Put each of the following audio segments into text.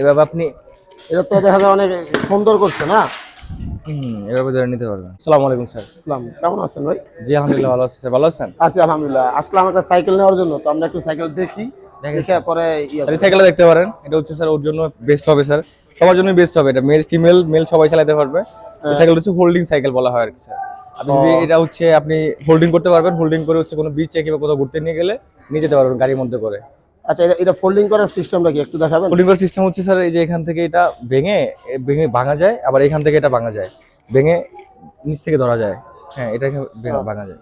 এভাবে আপনি এটা তো দেখা যায় অনেক সুন্দর করছে না? এভাবে ধরে নিতে পারবেন। আসসালামু আলাইকুম স্যার। ইসলাম কেমন আছেন ভাই? জি আলহামদুলিল্লাহ ভালো আছি স্যার। ভালো আছেন? আছি আলহামদুলিল্লাহ। আসলাম একটা সাইকেল নেওয়ার জন্য তো আমরা একটু সাইকেল দেখি দেখে পরে ইয়ে স্যার এই সাইকেলটা দেখতে পারেন। এটা হচ্ছে স্যার ওর জন্য বেস্ট হবে স্যার। সবার জন্যই বেস্ট হবে। এটা মেল ফিমেল মেল সবাই চালাতে পারবে। সাইকেল হচ্ছে হোল্ডিং সাইকেল বলা হয় আর কি স্যার। আপনি যদি এটা হচ্ছে আপনি হোল্ডিং করতে পারবেন। হোল্ডিং করে হচ্ছে কোনো বিচে কিংবা কোথাও ঘুরতে নিয়ে গেলে নিয়ে যেতে পারবেন গাড়ির মধ্যে করে। আচ্ছা এটা এটা ফোল্ডিং করার সিস্টেমটা কি? একটু দেখাবেন? হোল্ডিং করার সিস্টেম হচ্ছে স্যার এই যে এখান থেকে এটা ভেঙে ভেঙে ভাঙা যায় আবার এখান থেকে এটা ভাঙা যায়। ভেঙে নিচ থেকে ধরা যায়। হ্যাঁ এটাকে ভেঙে ভাঙা যায়।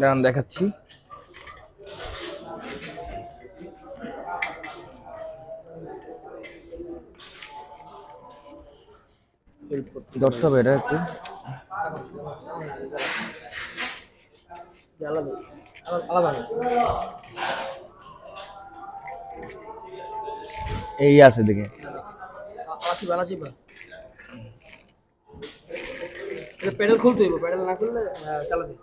দাঁড়ান দেখাচ্ছি। ধরতে হবে। এটা একটু এই আছে দিকে প্যাডেল খুলতে হইব প্যাডেল না খুললে চালাতে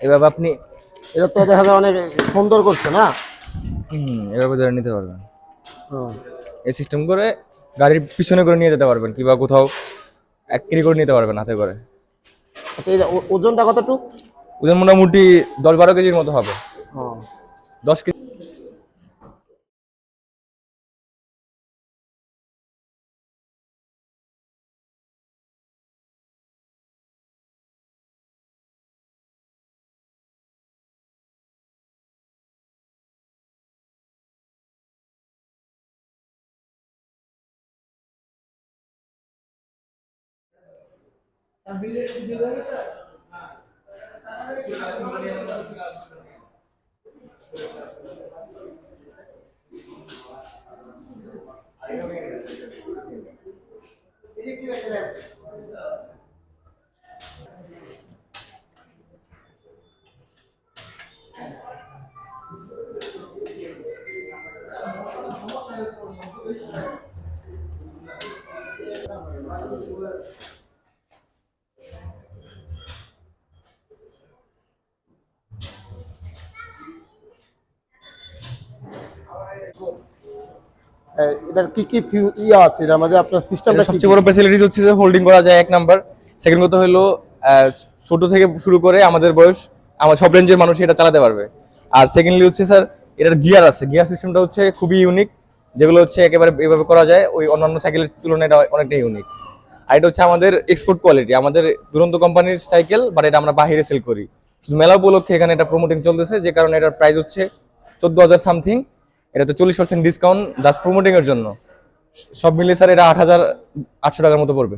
এভাবে আপনি এটা তো দেখা যায় অনেক সুন্দর করছে না? হুম, এভাবে ধরে নিতে পারবেন। এই সিস্টেম করে গাড়ির পিছনে করে নিয়ে যেতে পারবেন কিংবা কোথাও এক কেজি করে নিতে পারবেন হাতে করে। আচ্ছা এটা ওজনটা কতটুকু? ওজন মোটামুটি দশ বারো কেজির মতো হবে। হ্যাঁ দশ কেজি এ, এটার কি কি ফিউ ইয়ে আছে? এটার মধ্যে আপনার সিস্টেমটা সবচেয়ে বড় ফ্যাসিলিটিস হচ্ছে যে হোল্ডিং করা যায় এক নাম্বার সেকেন্ড কথা হলো ছোট থেকে শুরু করে আমাদের বয়স আমার সব রেঞ্জের মানুষ এটা চালাতে পারবে। আর সেকেন্ডলি হচ্ছে স্যার এটার গিয়ার আছে। গিয়ার সিস্টেমটা হচ্ছে খুবই ইউনিক যেগুলো হচ্ছে একেবারে এভাবে করা যায় ওই অন্যান্য সাইকেলের তুলনায় এটা অনেকটা ইউনিক আর এটা হচ্ছে আমাদের এক্সপোর্ট কোয়ালিটি আমাদের দুরন্ত কোম্পানির সাইকেল বাট এটা আমরা বাইরে সেল করি। শুধু মেলা উপলক্ষে এখানে এটা প্রমোটিং চলতেছে যে কারণে এটার প্রাইস হচ্ছে চোদ্দ হাজার সামথিং এটাতে চল্লিশ পার্সেন্ট ডিসকাউন্ট জাস্ট প্রমোটিং এর জন্য। সব মিলিয়ে স্যার এটা আট হাজার আটশো টাকার মতো পড়বে।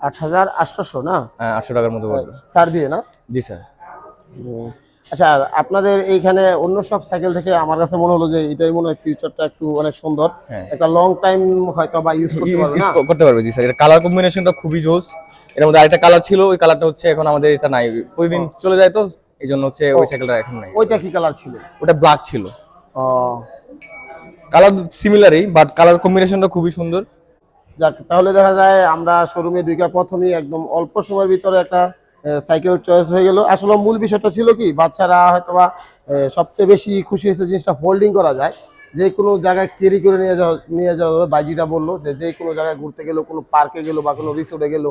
আট হাজার আটশোশো না? হ্যাঁ আটশো টাকার মতো পড়বে। ছাড় দিয়ে না? জি স্যার আচ্ছা আপনাদের এইখানে অন্য সব সাইকেল থেকে আমার কাছে মনে হলো যে এটাই মনে হয় ফিউচারটা একটু অনেক সুন্দর। হ্যাঁ। একটা লং টাইম হয়তো বা ইউজ করতে পারবে না? করতে পারবে জি স্যার এটা কালার কম্বিনেশনটা খুবই জোস। এর মধ্যে আরেকটা কালার ছিল ওই কালারটা হচ্ছে এখন আমাদের এটা নাই। প্রতিদিন চলে যায় তো এই জন্য হচ্ছে ওই সাইকেলটা এখন নাই। ওইটা কি কালার ছিল? ওটা ব্ল্যাক ছিল। ও। কালার সিমিলারই বাট কালার কম্বিনেশনটা খুবই সুন্দর। যাক, তাহলে দেখা যায় আমরা শোরুমে ঢুকে প্রথমেই একদম অল্প সময়ের ভিতরে একটা সাইকেল চয়েস হয়ে গেল। আসলে মূল বিষয়টা ছিল কি, বাচ্চারা হয়তো বা সবচেয়ে বেশি খুশি হয়েছে জিনিসটা ফোল্ডিং করা যায়। যে কোনো জায়গায় ক্যারি করে নিয়ে যাওয়া নিয়ে যাওয়া যাবে বাইজিটা বলল যে যে কোনো জায়গায় ঘুরতে গেলো, কোনো পার্কে গেলো বা কোনো রিসোর্টে গেলো,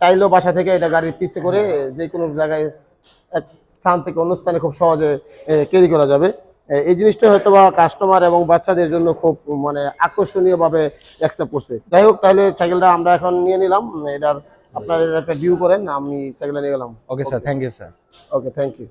চাইলেও বাসা থেকে এটা গাড়ির পিছে করে যে কোনো জায়গায়, এক স্থান থেকে অন্য স্থানে খুব সহজে ক্যারি করা যাবে। এই জিনিসটা হয়তো বা কাস্টমার এবং বাচ্চাদের জন্য খুব মানে আকর্ষণীয়ভাবে অ্যাকসেপ্ট করছে। যাই হোক তাহলে সাইকেলটা আমরা এখন নিয়ে নিলাম। এটার আপনার একটা ভিউ করেন আমি সাইকেলটা নিয়ে গেলাম। Okay sir thank you sir okay thank you